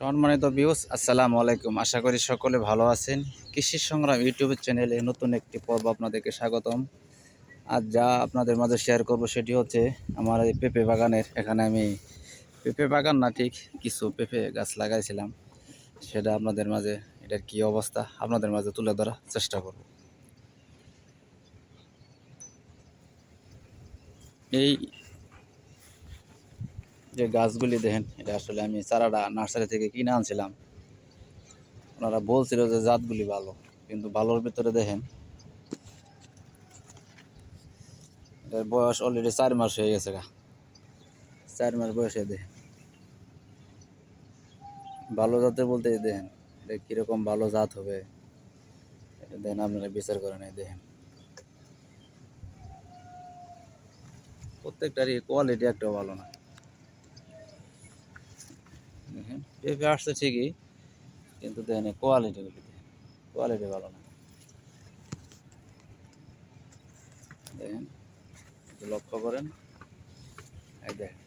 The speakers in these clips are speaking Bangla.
সম্মানিত বিউস আসসালামু আলাইকুম। আশা করি সকলে ভালো আছেন। কৃষি সংগ্রাম ইউটিউব চ্যানেলে নতুন একটি পর্ব আপনাদেরকে স্বাগতম। আর যা আপনাদের মাঝে শেয়ার করব সেটি হচ্ছে আমার এই পেঁপে বাগানের। এখানে আমি পেঁপে বাগান না, ঠিক কিছু পেঁপে গাছ লাগাইছিলাম। সেটা আপনাদের মাঝে, এটার কি অবস্থা আপনাদের মাঝে তুলে ধরার চেষ্টা করব। এই যে গাছগুলি দেখেন, এটা আসলে আমি চারাটা নার্সারি থেকে কিনে আনছিলাম। ওনারা বলছিল যে জাতগুলি ভালো, কিন্তু ভালোর ভিতরে দেখেন, এটার বয়স অলরেডি চার মাস হয়ে গেছে গা। চার মাস বয়সে দেখেন। ভালো জাতের বলতে দেখেন, এটা কীরকম ভালো জাত হবে, এটা দেখেন আপনারা বিচার করেন এই দেখেন। প্রত্যেকটারই কোয়ালিটি একটা ভালো না দেখেন পেঁপে আসছে ঠিকই, কিন্তু দেখেন কোয়ালিটি কোয়ালিটি ভালো না। দেখেন লক্ষ্য করেন। এই দেখেন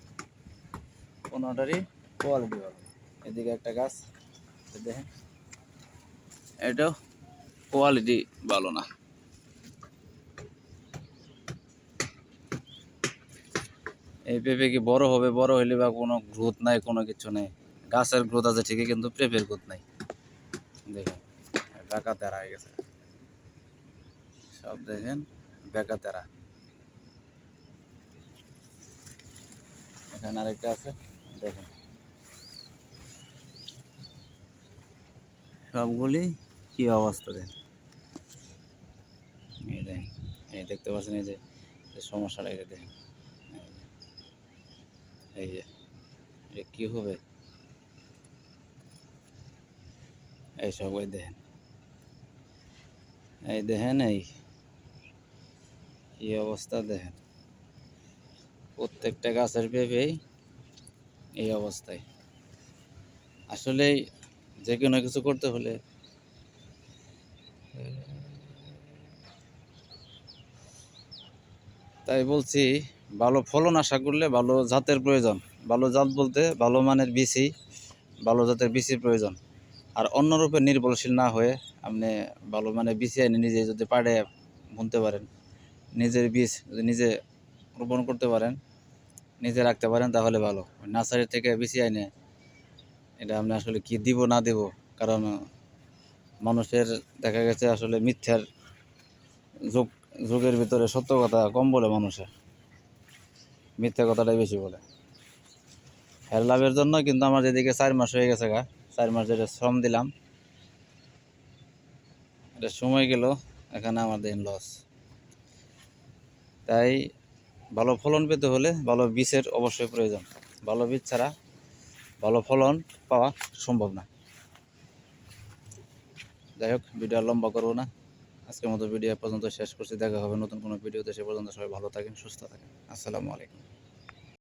কোয়ালিটি ভালো এদিকে একটা গাছ দেখেন এটাও কোয়ালিটি ভালো না। এই পেঁপে কি বড় হবে? বড় হইলে বা কোনো গ্রোথ নাই, কোনো কিছু নেই। গাছের গ্রোথ আছে ঠিকই, কিন্তু পেঁপের গ্রোথ নাই। দেখেন বেকা তেরা হয়ে গেছে। সব দেখেন বেকা তেরা। এখানে আরেকটা আছে, দেখেন। সবগুলি কি অবস্থা দেখেন? এই দেখেন, এই দেখতে পাচ্ছেন, এই যে সমস্যাটা যে দেখেন। এই যে এটা কি হবে? এই সব ওই দেখেন এই দেখেন এই কি অবস্থা দেখেন প্রত্যেকটা গাছের পেঁপেই এই অবস্থায় আসলে যে কোনো কিছু করতে হলে তাই বলছি ভালো ফলন আশা করলে ভালো জাতের প্রয়োজন ভালো জাত বলতে ভালো মানের বিচি ভালো জাতের বিচির প্রয়োজন আর অন্যর উপর নির্ভরশীল না হয়ে আপনি ভালো মানে বিচি এনে নিজে যদি পাড়ে বুনতে পারেন, নিজের বীজ যদি নিজে রোপণ করতে পারেন, নিজে রাখতে পারেন, তাহলে ভালো। নার্সারি থেকে বিচি এনে এটা আপনি আসলে কি দিব, না দিব, কারণ মানুষের দেখা গেছে আসলে মিথ্যার যুগ, যুগের ভিতরে সত্য কথা কম বলে মানুষের মিথ্যা কথাটাই বেশি বলে। হের লাভের জন্য কিন্তু আমার যেদিকে চার মাস হয়ে গেছে গা চার মাস যেটা শ্রম দিলাম। এটা সময় গেল, এখানে আমার দিন লস তাই ভালো ফলন পেতে হলে ভালো বীজের অবশ্যই প্রয়োজন। ভালো বীজ ছাড়া ভালো ফলন পাওয়া সম্ভব না। যাই হোক, ভিডিও লম্বা করব না। আজকের মতো ভিডিও পর্যন্ত শেষ করছি। দেখা হবে নতুন কোনো ভিডিওতে। সে পর্যন্ত সবাই ভালো থাকেন, সুস্থ থাকেন। আসসালামু আলাইকুম।